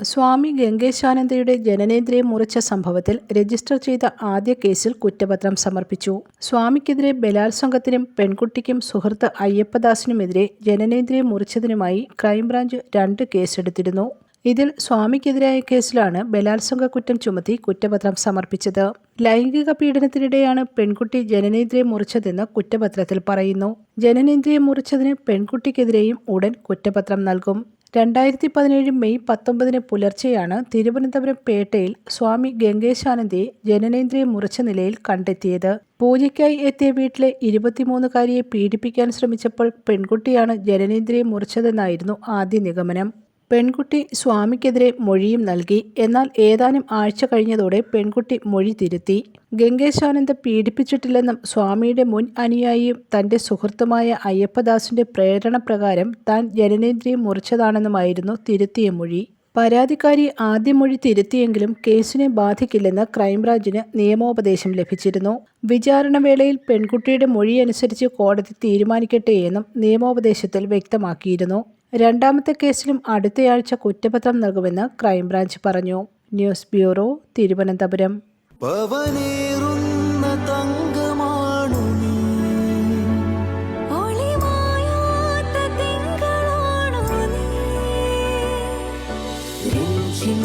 സ്വാമി ഗംഗേശാനന്ദയുടെ ജനനേന്ദ്രിയം മുറിച്ച സംഭവത്തിൽ രജിസ്റ്റർ ചെയ്ത ആദ്യ കേസിൽ കുറ്റപത്രം സമർപ്പിച്ചു. സ്വാമിക്കെതിരെ ബലാത്സംഗത്തിനും പെൺകുട്ടിക്കും സുഹൃത്ത് അയ്യപ്പദാസിനുമെതിരെ ജനനേന്ദ്രിയം മുറിച്ചതിനുമായി ക്രൈംബ്രാഞ്ച് രണ്ട് കേസെടുത്തിരുന്നു. ഇതിൽ സ്വാമിക്കെതിരായ കേസിലാണ് ബലാത്സംഗ കുറ്റം ചുമത്തി കുറ്റപത്രം സമർപ്പിച്ചത്. ലൈംഗിക പീഡനത്തിനിടെയാണ് പെൺകുട്ടി ജനനേന്ദ്രിയം മുറിച്ചതെന്ന് കുറ്റപത്രത്തിൽ പറയുന്നു. ജനനേന്ദ്രിയം മുറിച്ചതിന് പെൺകുട്ടിക്കെതിരെയും ഉടൻ കുറ്റപത്രം നൽകും. രണ്ടായിരത്തി പതിനേഴ് മെയ് പത്തൊമ്പതിന് പുലർച്ചെയാണ് തിരുവനന്തപുരം പേട്ടയിൽ സ്വാമി ഗംഗേശാനന്ദയെ ജനനേന്ദ്രിയം മുറിച്ച നിലയിൽ കണ്ടെത്തിയത്. പൂജയ്ക്കായി എത്തിയ വീട്ടിലെ ഇരുപത്തിമൂന്നുകാരിയെ പീഡിപ്പിക്കാൻ ശ്രമിച്ചപ്പോൾ പെൺകുട്ടിയാണ് ജനനേന്ദ്രിയം മുറിച്ചതെന്നായിരുന്നു ആദ്യ നിഗമനം. പെൺകുട്ടി സ്വാമിക്കെതിരെ മൊഴിയും നൽകി. എന്നാൽ ഏതാനും ആഴ്ച കഴിഞ്ഞതോടെ പെൺകുട്ടി മൊഴി തിരുത്തി. ഗംഗേശാനന്ദ പീഡിപ്പിച്ചിട്ടില്ലെന്നും സ്വാമിയുടെ മുൻ അനുയായിയും തന്റെ സുഹൃത്തുമായ അയ്യപ്പദാസിന്റെ പ്രേരണ പ്രകാരം താൻ ജനനേന്ദ്രിയം മുറിച്ചതാണെന്നുമായിരുന്നു തിരുത്തിയ മൊഴി. പരാതിക്കാരി ആദ്യ മൊഴി തിരുത്തിയെങ്കിലും കേസിനെ ബാധിക്കില്ലെന്ന് ക്രൈംബ്രാഞ്ചിന് നിയമോപദേശം ലഭിച്ചിരുന്നു. വിചാരണ വേളയിൽ പെൺകുട്ടിയുടെ മൊഴിയനുസരിച്ച് കോടതി തീരുമാനിക്കട്ടെയെന്നും നിയമോപദേശത്തിൽ വ്യക്തമാക്കിയിരുന്നു. രണ്ടാമത്തെ കേസിലും അടുത്തയാഴ്ച കുറ്റപത്രം നൽകുമെന്ന് ക്രൈംബ്രാഞ്ച് പറഞ്ഞു. News bureau Thiruvananthapuram. Ranjim,